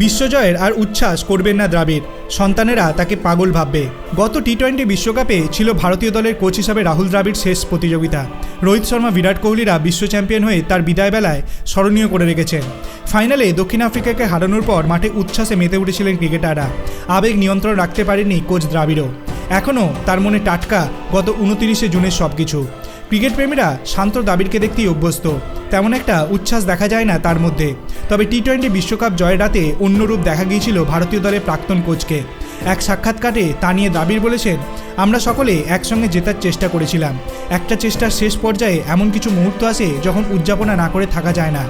বিশ্বজয়ের আর উচ্ছ্বাস করবেন না দ্রাবিড়। সন্তানেরা তাকে পাগল ভাববে। গত টি টোয়েন্টি বিশ্বকাপে ছিল ভারতীয় দলের কোচ হিসাবে রাহুল দ্রাবিড় শেষ প্রতিযোগিতা। রোহিত শর্মা, বিরাট কোহলিরা বিশ্ব চ্যাম্পিয়ন হয়ে তার বিদায় বেলায় স্মরণীয় করে রেখেছেন। ফাইনালে দক্ষিণ আফ্রিকাকে হারানোর পর মাঠে উচ্ছ্বাসে মেতে উঠেছিলেন ক্রিকেটাররা। আবেগ নিয়ন্ত্রণ রাখতে পারেননি কোচ দ্রাবিড়ও। এখনও তার মনে টাটকা গত উনতিরিশে জুনের সব কিছু ক্রিকেট প্রেমীরা শান্ত দাবিরকে দেখতেই অভ্যস্ত। তেমন একটা উচ্ছ্বাস দেখা যায় না তার মধ্যে। তবে টি টোয়েন্টি বিশ্বকাপ জয়ের রাতে অন্য রূপ দেখা গিয়েছিল ভারতীয় দলের প্রাক্তন কোচকে। এক সাক্ষাৎকারে তা নিয়ে দাবির বলেছেন, আমরা সকলে একসঙ্গে জেতার চেষ্টা করেছিলাম। একটা চেষ্টার শেষ পর্যায়ে এমন কিছু মুহূর্ত আসে যখন উদযাপনা না করে থাকা যায় না।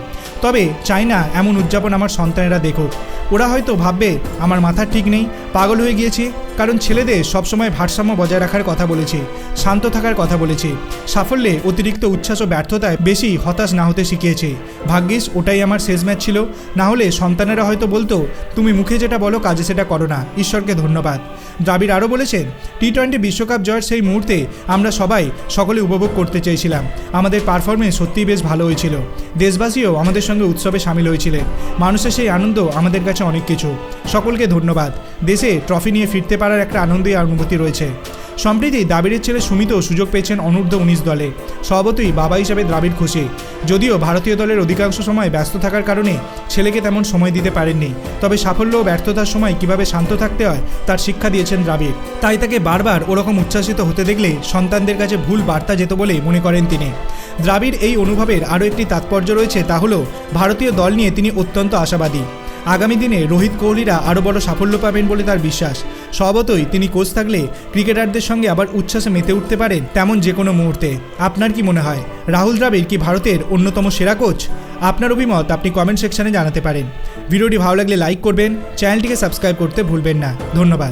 তবে চাই না এমন উদযাপন আমার সন্তানেরা দেখুক। ওরা হয়তো ভাববে, আমার মাথা ঠিক নেই, পাগল হয়ে গিয়েছি। কারণ ছেলেদের সবসময় ভারসাম্য বজায় রাখার কথা বলেছে, শান্ত থাকার কথা বলেছে। সাফল্যে অতিরিক্ত উচ্ছ্বাস ও ব্যর্থতায় বেশি হতাশ না হতে শিখিয়েছে। ভাগ্যিস ওটাই আমার শেষ ম্যাচ ছিল, না হলে সন্তানেরা হয়তো বলতো, তুমি মুখে যেটা বলো, কাজে সেটা করো না। ঈশ্বরকে ধন্যবাদ। দ্রাবিড় আরও বলেছেন টি টোয়েন্টি বিশ্বকাপ জয়ের সেই মুহূর্তে আমরা সবাই সকলে উপভোগ করতে চেয়েছিলাম। আমাদের পারফরমেন্স সত্যিই বেশ ভালো হয়েছিল। দেশবাসীও আমাদের সঙ্গে উৎসবে সামিল হয়েছিলেন। মানুষের সেই আনন্দ আমাদের কাছে অনেক কিছু। সকলকে ধন্যবাদ। দেশে ট্রফি নিয়ে ফিরতে পারার একটা আনন্দই অনুভূতি রয়েছে। সম্প্রতি দ্রাবিড়ের ছেলে সুমিতও সুযোগ পেয়েছেন অনূর্ধ্ব উনিশ দলে। স্বভাবতই বাবা হিসাবে দ্রাবিড় খুশি। যদিও ভারতীয় দলের অধিকাংশ সময় ব্যস্ত থাকার কারণে ছেলেকে তেমন সময় দিতে পারেননি। তবে সাফল্য ও ব্যর্থতার সময় কীভাবে শান্ত থাকতে হয়, তার শিক্ষা দিয়েছেন দ্রাবিড়। তাই তাকে বারবার ওরকম উচ্ছ্বাসিত হতে দেখলে সন্তানদের কাছে ভুল বার্তা যেত বলে মনে করেন তিনি। দ্রাবিড় এই অনুভবের আরও একটি তাৎপর্য রয়েছে, তা হল ভারতীয় দল নিয়ে তিনি অত্যন্ত আশাবাদী। আগামী দিনে রোহিত কোহলিরা আরও বড় সাফল্য পাবেন বলে তার বিশ্বাস। স্বভাবতই তিনি কোচ থাকলে ক্রিকেটারদের সঙ্গে আবার উচ্ছ্বাসে মেতে উঠতে পারেন তেমন যে কোনো মুহূর্তে। আপনার কি মনে হয়? রাহুল দ্রাবিড় কি ভারতের অন্যতম সেরা কোচ? আপনার অভিমত আপনি কমেন্ট সেকশনে জানাতে পারেন। ভিডিওটি ভালো লাগলে লাইক করবেন, চ্যানেলটিকে সাবস্ক্রাইব করতে ভুলবেন না। ধন্যবাদ।